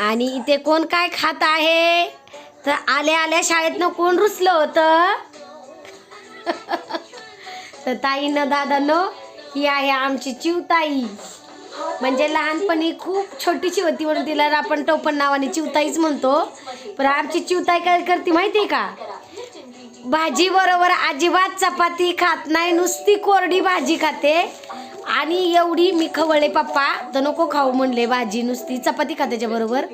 आणि इथे कोण काय खात आहे? तर आल्या आल्या शाळेतनं कोण रुसलं होतं? तर ताईनं दादानं ही आहे आमची चिवताई. म्हणजे लहानपणी खूप छोटीशी होती म्हणून तिला आपण टोपण नावाने चिवताईच म्हणतो. पण आमची चिवताई काय करते माहिती आहे का? भाजी बरोबर अजिबात चपाती खात नाही नुसती कोरडी भाजी खाते. आणि एवढी मी खवळले पप्पा तर नको खाऊ म्हणले भाजी नुसती चपाती खा त्याच्याबरोबर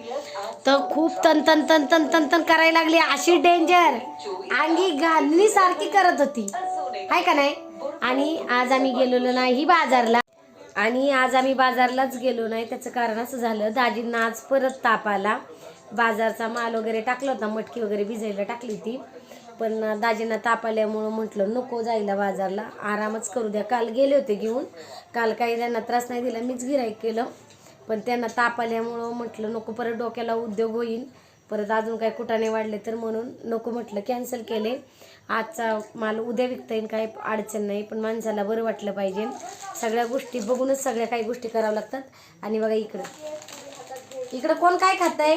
तर खूप तन तन तन तन तन तन करायला लागली. अशी डेंजर अंगी घालणी सारखी करत होती. आहे का नाही? आणि आज आम्ही गेलेलो नाही बाजारला. आणि आज आम्ही बाजारलाच गेलो नाही. त्याचं कारण असं झालं दाजींना आज परत ताप आला. बाजारचा माल वगैरे टाकला होता मटकी वगैरे भिजायला टाकली होती. पण दाजींना ताप आल्यामुळं म्हटलं नको जायला बाजारला आरामच करू द्या. काल गेले होते घेऊन. काल काही त्यांना त्रास नाही दिला मीच गिराईक केलं. पण त्यांना ताप आल्यामुळं म्हटलं नको परत डोक्याला उद्योग होईल परत अजून काही कुठाने वाढले तर म्हणून नको म्हटलं कॅन्सल केले. आजचा माल उद्या विकता येईल काही अडचण नाही पण माणसाला बरं वाटलं पाहिजे. सगळ्या गोष्टी बघूनच सगळ्या काही गोष्टी कराव्या लागतात. आणि बघा इकडं. इकडं कोण काय खातंय?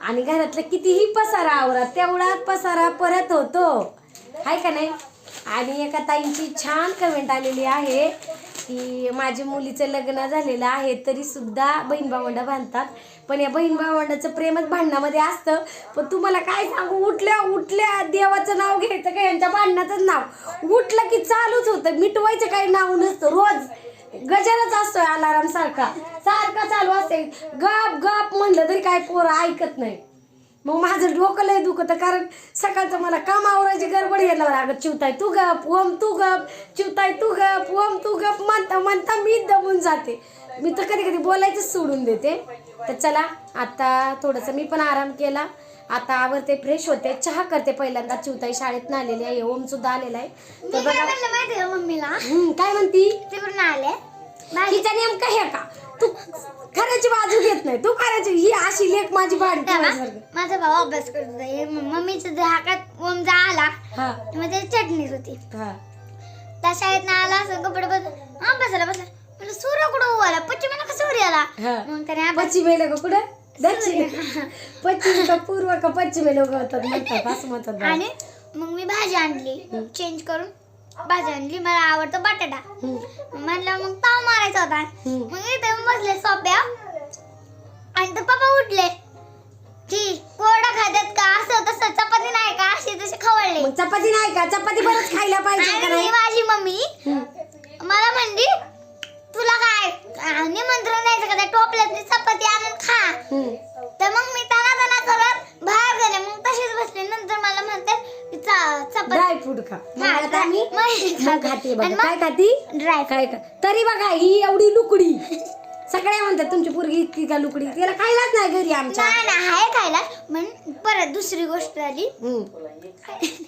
आणि घरातलं कितीही पसारा आवरा तेवढा पसारा परत होतो. हाय का नाही? आणि एका ताईंची छान कमेंट आलेली आहे. की माझ्या मुलीचं लग्न झालेलं आहे तरी सुद्धा बहीण भावंड बांधतात. पण या बहीण भावंडाचं प्रेमच भांडणामध्ये असतं. पण तुम्हाला काय सांगू? उठल्या उठल्या देवाचं नाव घ्यायचं का? यांच्या भांडणाचंच नाव. उठलं की चालूच होतं. मिटवायचं काही नाव नसतं. रोज गजरच असतोय अलाराम सारखा. सारखा चालू असते. गप गप म्हणलं तरी काय पोरं ऐकत नाही. मग माझं डोकं लय दुखतं कारण सकाळचं मला काम आवरायची गडबड यायला लागत चिवताय तू गप ओम तू गप चिवताय तू गप ओम तू गप म्हणता म्हणता मी दमून जाते. मी तर कधी कधी बोलायचंच सोडून देते. तर चला आता थोडंसं मी पण आराम केला. आता आवरते फ्रेश होते. चहा करते पहिल्यांदा. चिवताई शाळेत आलेली आहे ओम सुद्धा आलेला आहे. तर बघा मम्मीला? काय म्हणती? तिकडून आले. हिचा नेमका हे का? तू खऱ्याची बाजू घेत नाही. तू खऱ्याची ही अशी लेख माझी भाडी तेव्हा माझा भाऊ अभ्यास करत होता. हे म- मम्मीच्या जे हातात ओमजा आला हा. मग त्याची चटणीच होती. हा. त्या शाळेत ना आला असं कपडे बदल अभ्यासाला बसला म्हणलं सूर्य कुठं उभा आला? पश्चिमेला का सूर्य आला? हा. मग त्याने अभ्यास पश्चिम वेळ का कुठं? दक्षिण. पश्चिम का पूर्व का पश्चिम लोक होतात म्हणतात असं म्हणतात बा. आणि मग मी भाजी आणली. चेंज करून भाजी आणली मला आवडतं बटाटा. म्हणलं मग ताव मारायचा होता. मग इथे बसले सोप्या. आणि तर पप्पा उठले. की कोरडा खात्यात का? असं तसं चपाती नाही का? अशी तशी खवळले. मग चपाती नाही का? चपाती बरंच खायला पाहिजे का आणि नाही माझी मम्मी मला म्हणली तुला काय निमंत्रण द्यायचं का? त्या टोपल्यातली चपाती आणून खा. हम्म. तर मग मी तना तना करत बाहेर गेले मग तशीच बसले नंतर मला म्हणते की चा- चपाती. ड्राय फ्रूट खा. मग आता मी मग मग खाते बघा. आणि मग काय खाती? ड्राय काय तरी बघा ही एवढी लुकडी. सगळ्या म्हणतात तुमची पोरगी इतकी का लुकडी? तिला खायलाच नाही घरी आमच्या. नाही नाही हाय खायला पण परत दुसरी गोष्ट हम्म.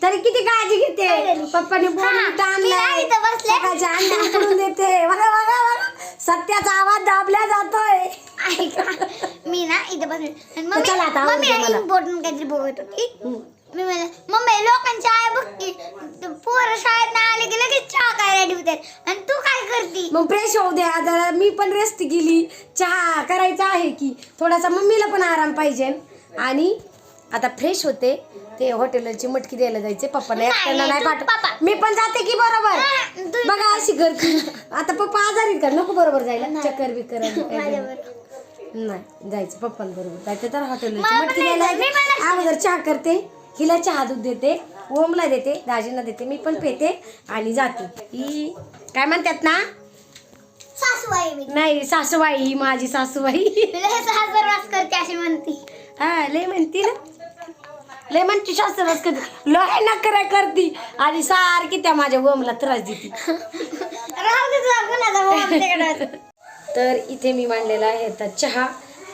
तरी किती काळजी घेते? पप्पाने हा, बोलून मी नाही इथं बसले. सकाळच्या अंडे उकडून देते. बघा बघा बघा. सत्याचा आवाज दाबल्या जातोय. ऐका मी ना इथे बसले. आणि तर चला आता आवडते मम्मी मला. इम्पॉर्टंट काहीतरी बघत होती. हम्म. मी म्हणलं मम्मी लोकांची आई बघ की पोरं शाळेत आले की लगेच चहा काय रेडी होतात. आणि तू काय करती? मग फ्रेश होऊ द्या जरा मी पण रेस्ट केली. चहा करायचा आहे की थोडासा मम्मीला पण आराम पाहिजे. आणि आता फ्रेश होते. ते हॉटेलची मटकी द्यायला जायचे. पप्पाला नाही, एकट्याला नाही तू पाठव पप्पा. मी पण जाते की बरोबर? तू- बघा अशी करते आता पप्पा आजारी का? नको बरोबर जायला. चक्कर बिकर आणि काय झालं. माझ्याबरोबर. नाही जायचं पप्पांबरोबर जायचं तर हॉटेलची मला पण मटकी नाही द्यायला जायचं. मी पण जायचं. अगोदर चहा करते. हिला चहा दूध देते ओमला देते दाजींना देते मी पण पेते आणि जाते. ही काय म्हणतात ना? सासू आहे मी. नाही सासूबाई ही माझी सासूबाई. तुला हे सासर वास करते अशी म्हणती. हा लय म्हणती ना. लय म्हणती शास्त्रवास करते. लय नकरा करती आणि सारखी त्या माझ्या ओमला त्रास देते. राहू दे तुला कुणाचा भाऊ आमच्याकडे. तर इथे मी मांडलेला आहे आता चहा.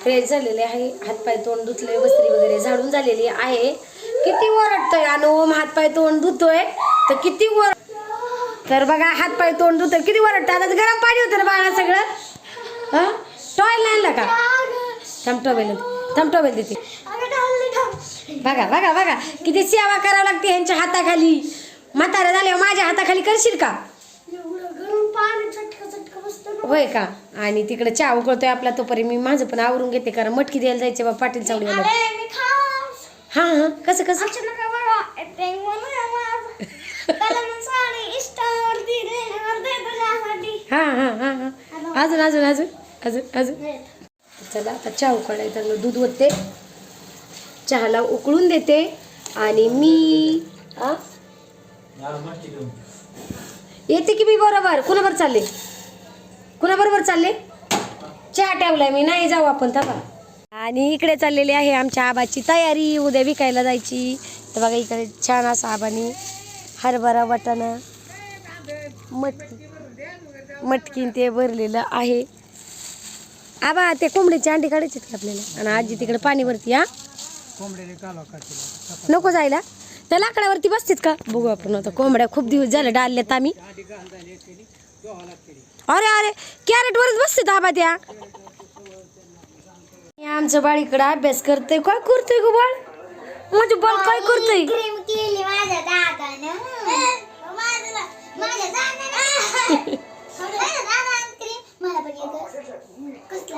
फ्रेश झालेले आहे. हातपाय तोंड धुतले वस्त्री वगैरे झाडून झालेली आहे. किती ओरडतोय? आणि ओम हातपाय तोंड धुतोय तर किती वर तर बघा हातपाय तोंड धुतोय किती ओरडतोय. आता गरम पाणी होतं ना बाळा सगळं? हा? टॉयल नाही आणला का? थमटो टॉवेल थांब टॉवेल देते. बघा बघा बघा. किती सेवा करावं लागते ह्यांच्या हाताखाली. म्हाताऱ्या झाले माझ्या हाताखाली करशील का? होय का? आणि तिकडे चहा उकळतोय आपला तोपर्यंत मी माझं पण आवरून घेते. कारण मटकी द्यायला जायचे बा पाटील चावडीवाला. हा हा. कसं कसं? हा हा हा हा. अजून अजून अजून अजून अजून. चला आता चहा उकळायला चांगलं दूध ओतते. चहाला उकळून देते. आणि मी? येते की मी बरोबर? कुणाबरोबर चालले? कुणाबरोबर चालले? चहा ठेवलाय मी. नाही जाऊ आपण थांबा. आणि इकडे चाललेली आहे आमच्या आबाची तयारी. उद्या विकायला जायची. तर बघा इकडे छान असा आबानी हरभरा वाटाणा मटकी मटकीन ते भरलेलं आहे. आबा ते कोंबडीची अंडी काढायची का आपल्याला? आणि आजी तिकडे पाणी वरती हा नको जायला. त्या लाकडावरती बसतीत का? बघू आपण आता. कोंबड्या खूप दिवस झाले डालल्यात आम्ही. अरे अरे कॅरेट वरच बसते आबा त्या. आमचं बाळ इकडं अभ्यास करतोय. काय करतोय गो बाळ? माझं बाळ काय करतोय? क्रीम केली माझ्या दादानं. माझ्या माझ्या दादानं. माझ्या दादानं क्रीम मला पण येतं कसला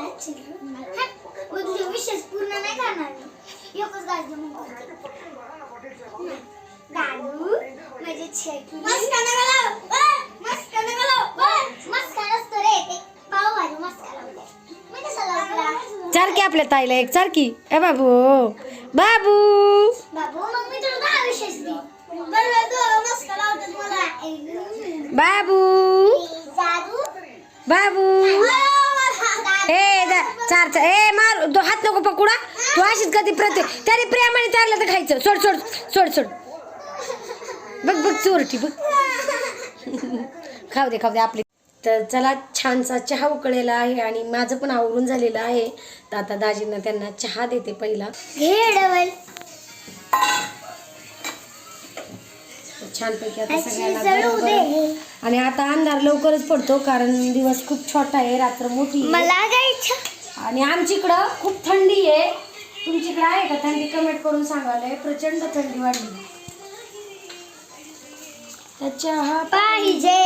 मग तुझे विशेष पूर्ण नाही करणार मी. एकच गाजलं म्हणून दादू माझे छेकी. आपल्या ताईला एक चार की ए बाबू बाबू. बाबू बाबू. बाबू. ए दा- चार चार. ए मार तो हात नको पकडा तू अशीच कधी प्रत्येक त्याने प्रेमाने चारलं तर खायचं. सोड सोड सोड सोड. बघ बघ चोरटी बघ. खाऊ दे खाऊ दे आपली. तर चला छानसा चहा उकळलेला आहे आणि माझं पण आवरून झालेलं आहे. तर आता दाजींना त्यांना चहा देते पहिला. घे छानपैकी आता सगळ्यांना. आणि आता अंधार लवकरच पडतो कारण दिवस खूप छोटा आहे रात्र मोठी आहे. मला जायचं आणि आमच्या इकडं खूप थंडी आहे. तुमच्या इकडं आहे का? थंडी कमेंट करून सांगायला प्रचंड थंडी वाढली. चहा पाहिजे.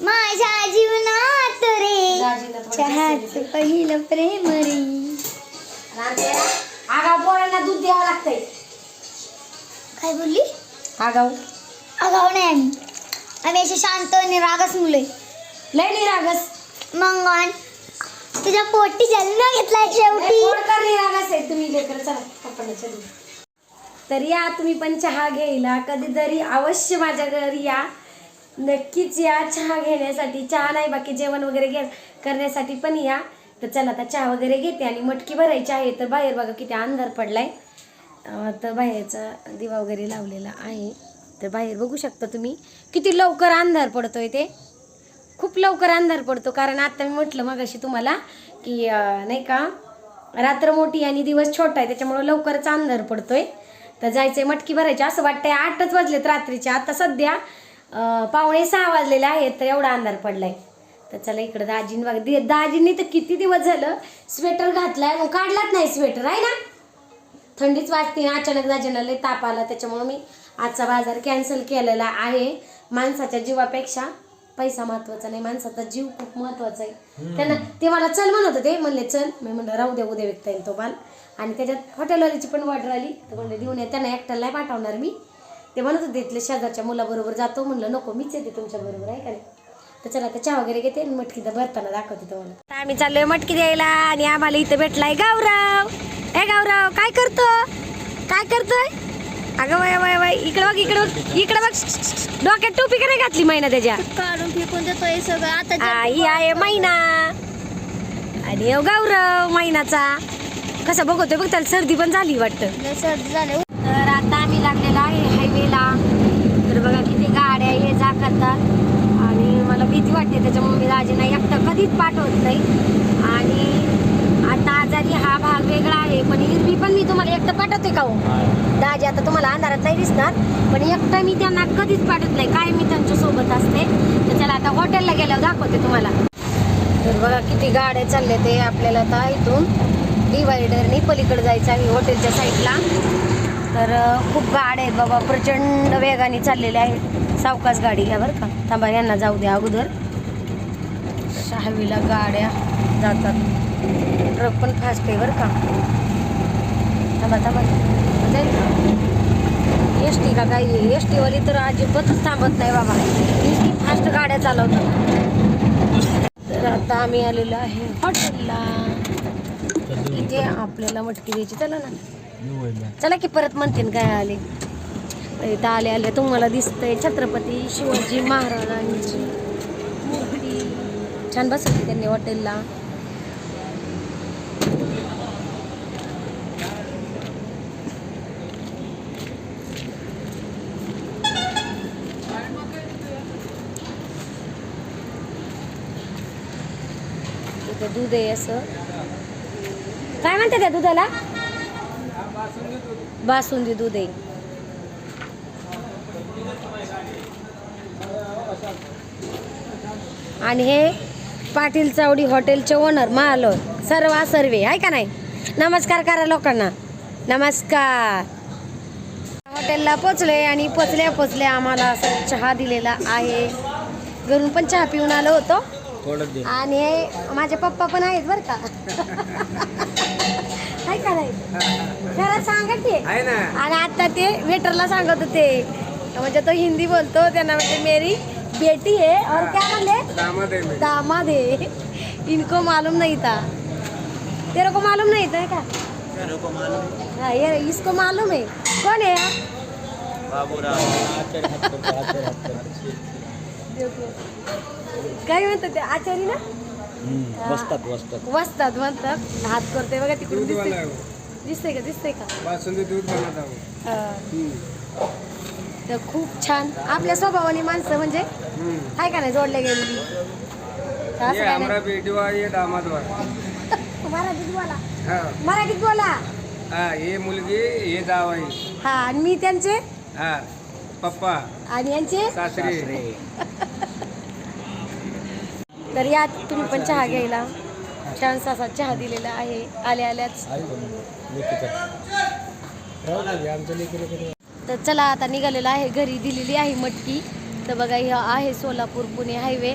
माझ्या जीवनात रे. चहाच. पहिलं प्रेम रे. आगाव पोरांना दूध द्यावं लागतंय. काय बोलली? आगाव? अगाव नाही आम्ही. आम्ही असे शांत आणि रागस मुले. लय नाही रागस मंगन तुझ्या पोटी जन्म घेतलाय शेवटी. कोण करणे रागस आहे तुम्ही लेकर? चला चलू तर या तुम्ही पण चहा घ्यायला. कधीतरी अवश्य माझ्या घरी या. नक्कीच या चहा घेण्यासाठी. चहा नाही बाकी जेवण वगैरे घे करण्यासाठी पण या. तर चला आता चहा वगैरे घेते आणि मटकी भरायची आहे. तर बाहेर बघा किती अंधार पडलाय. तर बाहेरचा दिवा वगैरे लावलेला आहे. तर बाहेर बघू शकता तुम्ही. किती लवकर अंधार पडतोय ते. खूप लवकर अंधार पडतो. कारण आता मी म्हटलं मगाशी तुम्हाला की नाही का रात्र मोठी आणि दिवस छोटा आहे. त्याच्यामुळं लवकरच अंधार पडतोय. तर जायचंय मटकी भरायची. असं वाटतंय आठच वाजलेत रात्रीचे. आता सध्या पावणे सहा वाजलेले आहेत तर एवढा अंधार पडलाय. तर चला इकडं दाजीन बघा. दि- दाजींनी तर किती दिवस झालं स्वेटर घातलाय मग काढलाच नाही स्वेटर आहे ना? थंडीच वाजते अचानक दाजींना लय ताप आला त्याच्यामुळे मी आजचा बाजार कॅन्सल केलेला आहे. माणसाच्या जीवापेक्षा पैसा महत्त्वाचा नाही माणसाचा जीव खूप महत्त्वाचा आहे. त्यांना ते मला चल म्हणत होते म्हणले चल. मी म्हणलं राहू द्या उद्या विकता येईल तो माल. आणि त्याच्यात हॉटेलवाल्याची पण ऑर्डर आली. तर म्हणले देऊन या त्यांना एकट्याला नाही पाठवणार मी. ते म्हणत होते इथले शेजारच्या मुलाबरोबर जातो. म्हणलं नको मीच येते तुमच्या बरोबर आहे का नाही? तर चला आता चहा वगैरे घेते आणि मटकी तर भरताना दाखवते तुम्हाला. आता आम्ही चाललोय मटकी द्यायला आणि आम्हाला इथं भेटलाय गावराव. ए गावराव काय करतो? काय करतोय? अगं वय वय वय इकडं बघ इकडं बघ इकडं बघ. डोक्यात टोपी का नाही घातली मैना त्याच्या? काढून फेकून देतोय सगळं. आता आई आहे मैना. आणि ह्यो गौरव मैनाचा. कसा बघतोय बघ त्याला सर्दी पण झाली वाटतं. सर्दी झाले तर आता आम्ही लागलेलो आहे हायवेला तर बघा किती गाड्या करतात. आणि मला भीती वाटते त्याच्यामुळे मी दाजींना एकटं कधीच पाठवत नाही. आणि आता आजारी हा भाग वेगळा आहे पण इरवी पण मी तुम्हाला एकटं पाठवते का हो? दाजी आता तुम्हाला अंधारात नाही दिसणार पण एकटं मी त्यांना कधीच पाठवत नाही. काय मी त्यांच्यासोबत असते तर चला आता हॉटेलला गेल्यावर दाखवते तुम्हाला. तर बघा किती गाड्या चालल्या ते आपल्याला आता इथून. डिवायडरनी पलीकडे जायचं आहे हॉटेलच्या साईडला तर खूप गाड्या आहेत बाबा प्रचंड वेगाने चाललेल्या आहेत. सावकाश गाडी घ्या बरं का. थांबा यांना जाऊ द्या अगोदर. हायवेला गाड्या जातात. ट्रक पण फास्ट आहे बरं का. थांबा थांबा. जाईल का? एस टी का काही एस टीवाली तर अजिबातच थांबत नाही बाबा. इतकी फास्ट गाड्या चालवतात. तर आता आम्ही आलेलो आहे हॉटेलला. इथे आपल्याला मटकी द्यायची. चला ना. चला की परत म्हणते काय आले. इथं आले आले तुम्हाला दिसतंय छत्रपती शिवाजी महाराजांची मूर्ती. छान बसवली त्यांनी हॉटेलला. इथं दूध आहे असं. काय म्हणते त्या दुधाला? बासुंदी दूध आहे. आणि हे पाटील चावडी हॉटेलचे ओनर मालक सर्वा सर्वे आहे का नाही? नमस्कार करा लोकांना. नमस्कार. हॉटेलला पोचले आणि पोचल्या पोचल्या आम्हाला असं चहा दिलेला आहे. घरून पण चहा पिऊन आलो होतो. आणि हे माझे पप्पा पण आहेत बरं का. खरं सांगा की. आणि आता ते वेटरला सांगत होते. म्हणजे तो हिंदी बोलतो त्यांना म्हणजे मेरी बेटी है और क्या म्हणले दामाद आहे मी। दामाद। है इनको मालूम नहीं था। तेरे को मालूम नहीं था क्या? तेरे को हाँ। ये इसको मालूम है। कौन है आप? काय म्हणतात ते आचारी ना? वस्तात वस्तात। वसतात म्हणतात हात करते बघा तिकडून दिसते। दिसते का? दिसते का? बासुंदी दूध बनवत आहोत तर खूप छान. आपल्या स्वभावाने माणसं म्हणजे आहे का नाही जोडले गेलेली ये हमारा ये दामाद. मराठीत बोला. हा. मराठीत बोला. हा ये मुलगी ये जावाई. हा आणि मी त्यांचे? हा पप्पा. आणि यांचे? सासरे. तर यात तुम्ही पण चहा घ्यायला. छानसा असा चहा दिलेला आहे. आल्या आल्याच. तर चला आता निघालेला आहे. घरी दिलेली आहे मटकी. तर बघा हे आहे सोलापूर पुणे हायवे.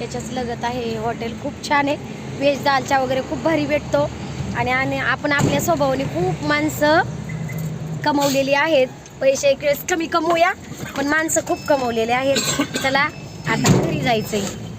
याच्याच लगत आहे हे हॉटेल. खूप छान आहे. व्हेज दालचा वगैरे खूप भारी भेटतो. आणि आणि आपण आपल्या स्वभावाने खूप माणसं कमवलेली आहेत. पैसे इकडेच कमी कमवूया पण माणसं खूप कमवलेले आहेत. चला आता घरी जायचं आहे